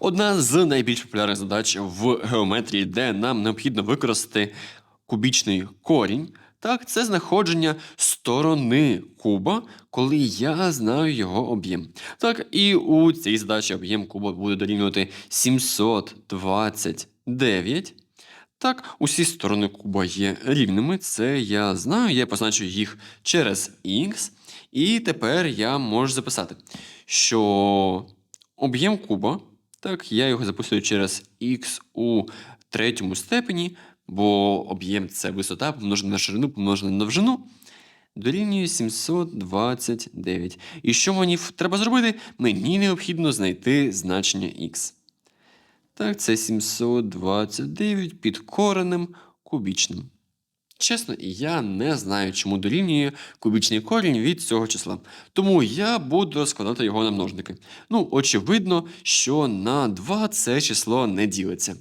Одна з найбільш популярних задач в геометрії, де нам необхідно використати кубічний корінь. Так, це знаходження сторони куба, коли я знаю його об'єм. Так, і у цій задачі об'єм куба буде дорівнювати 729. Так, усі сторони куба є рівними. Це я знаю, я позначу їх через х. І тепер я можу записати, що об'єм куба, так, я його записую через х у третьому степені, бо об'єм це висота помножена на ширину, помножена на довжину, дорівнює 729. І що мені треба зробити? Мені необхідно знайти значення х. Так, це 729 під коренем кубічним. Чесно, я не знаю, чому дорівнює кубічний корінь від цього числа. Тому я буду розкладати його на множники. Ну, очевидно, що на 2 це число не ділиться.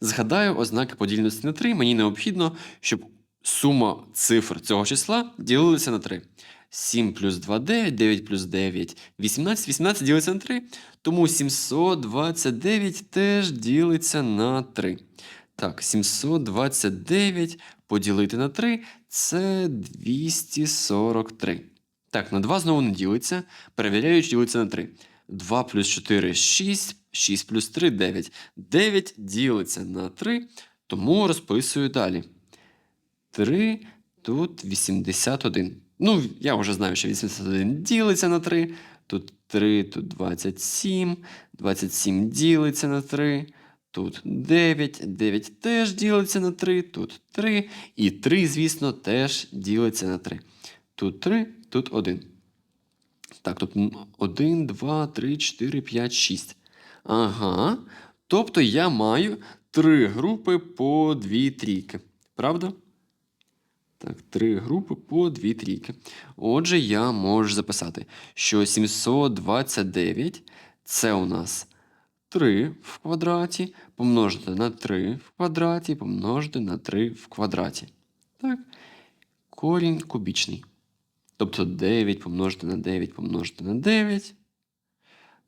Згадаю ознаки подільності на 3. Мені необхідно, щоб сума цифр цього числа ділилася на 3. 7 плюс 2 9, 9 плюс 9 18, 18 ділиться на 3. Тому 729 теж ділиться на 3. Так, 729 поділити на 3 це 243. Так, на 2 знову не ділиться. Перевіряю, ділиться на 3. 2 плюс 4 6, 6 плюс 3 9. 9 ділиться на 3, тому розписую далі. 3, тут 81. Ну, я вже знаю, що 81 ділиться на 3. Тут 3, тут 27. 27 ділиться на 3. Тут 9, 9 теж ділиться на 3, тут 3. І 3, звісно, теж ділиться на 3. Тут 3, тут 1. Так, тут 1, 2, 3, 4, 5, 6. Ага. Тобто я маю три групи по 2 трійки. Правда? Так, три групи по 2 трійки. Отже, я можу записати, що 729 це у нас 3 в квадраті помножити на 3 в квадраті помножити на 3 в квадраті. Так. Корінь кубічний. Тобто 9 помножити на 9 помножити на 9.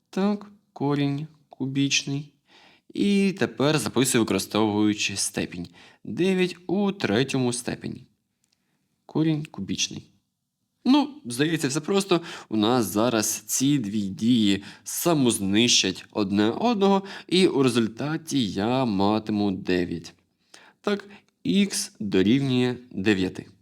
Так, корінь кубічний. І тепер записую, використовуючи степінь. 9 у третьому степені. Корінь кубічний. Ну, здається, все просто. У нас зараз ці дві дії самознищать одне одного, і у результаті я матиму 9. Так, х дорівнює 9.